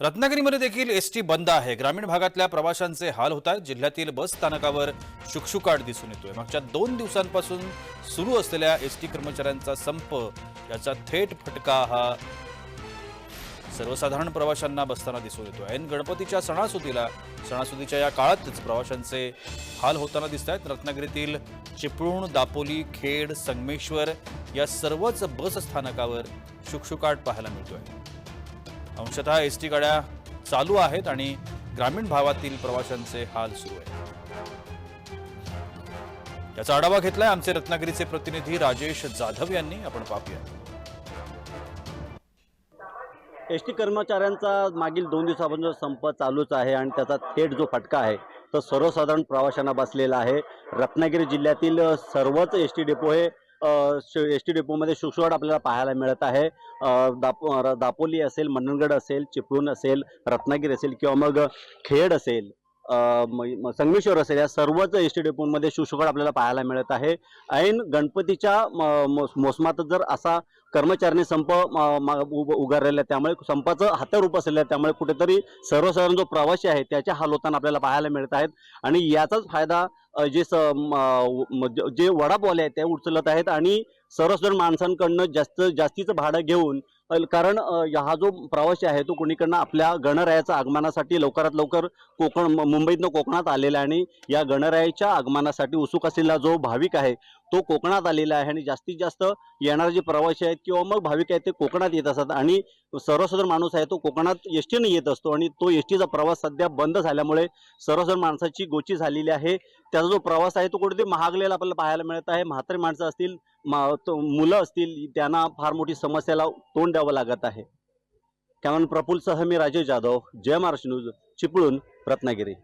रत्नागिरीमध्ये देखील S T बंद आहे. ग्रामीण भागातल्या प्रवाशांचे हाल होत आहेत जिल्ह्यातील बस स्थानकावर शुकशुकाट दिसून येतोय. मागच्या दोन दिवसांपासून सुरू असलेल्या एस टी कर्मचाऱ्यांचा संप याचा थेट फटका हा सर्वसाधारण प्रवाशांना बसताना दिसून येतो ऐन गणपतीच्या सणासुदीला सणासुदीच्या या काळातच प्रवाशांचे हाल होताना दिसत आहेत रत्नागिरीतील चिपळूण दापोली खेड संगमेश्वर या सर्वच बस स्थानकावर शुकशुकाट पाहायला मिळतोय. अंशतः एस टी गाड्या चालू आहेत आणि ग्रामीण भागातील प्रवाशांचे हाल सुरू आहेत. याचा आढावा घेतलाय आमचे रत्नागिरीचे प्रतिनिधी राजेश जाधव यांनी. आपण पाहूया. एस टी कर्मचाऱ्यांचा मागील दोन दिवसापासून संप चालूच आहे आणि त्याचा थेट जो फटका आहे तो सर्वसाधारण प्रवाशांना बसलेला आहे. रत्नागिरी जिल्ह्यातील सर्वच एस टी डेपो हे एस टी डेपोमध्ये शुकशुकाट आपल्याला पाहायला मिळत आहे. दापो दापोली असेल मंडणगड असेल चिपळूण असेल रत्नागिरी असेल किंवा मग खेड असेल. संगमेश्वर असेल या सर्वच एस टी डेपोमध्ये शुकशुकाट आपल्याला पाहायला मिळत आहे. ऐन गणपतीच्या म- मोस- मोसमातच जर असा कर्मचाऱ्यांनी संप उगारलेला आहे त्यामुळे संपाचं हात्यारूप असलेलं आहे त्यामुळे कुठेतरी सर्वसाधारण जो प्रवासी आहे त्याच्या हाल होताना आपल्याला पाहायला मिळत आहेत. आणि याचाच फायदा जे स म- जे वडापवाले आहेत ते उचलत आहेत. आणि सर्वसाधारण माणसांकडनं जास्त जास्तीचं भाडं घेऊन कारण हा जो प्रवासी आहे तो कुणीकडनं आपल्या गणरायाच्या आगमनासाठी लवकरात लवकर कोकण मुंबईतनं कोकणात आलेला आहे आणि या गणरायाच्या आगमनासाठी उत्सुक असलेला जो भाविक आहे तो कोकणात आलेला आहे आणि जास्तीत जास्त येणारे जे प्रवासी आहेत किंवा मग भाविक आहेत ते कोकणात येत असतात आणि सर्वसाधारण माणूस आहे तो कोकणात एस येत असतो आणि तो एस टीचा प्रवास सध्या बंद झाल्यामुळे सर्वसाधारण माणसाची गोची झालेली आहे. त्याचा जो प्रवास आहे तो कुठेतरी महागलेला आपल्याला पाहायला मिळत आहे. म्हातारी माणसं असतील मा- तो- मुलं असतील त्यांना फार मोठी समस्याला तोंड द्यावं लागत आहे. कॅमन प्रफुल्ल सह मी राजेश जाधव जय महाराष्ट्र न्यूज चिपळूण रत्नागिरी.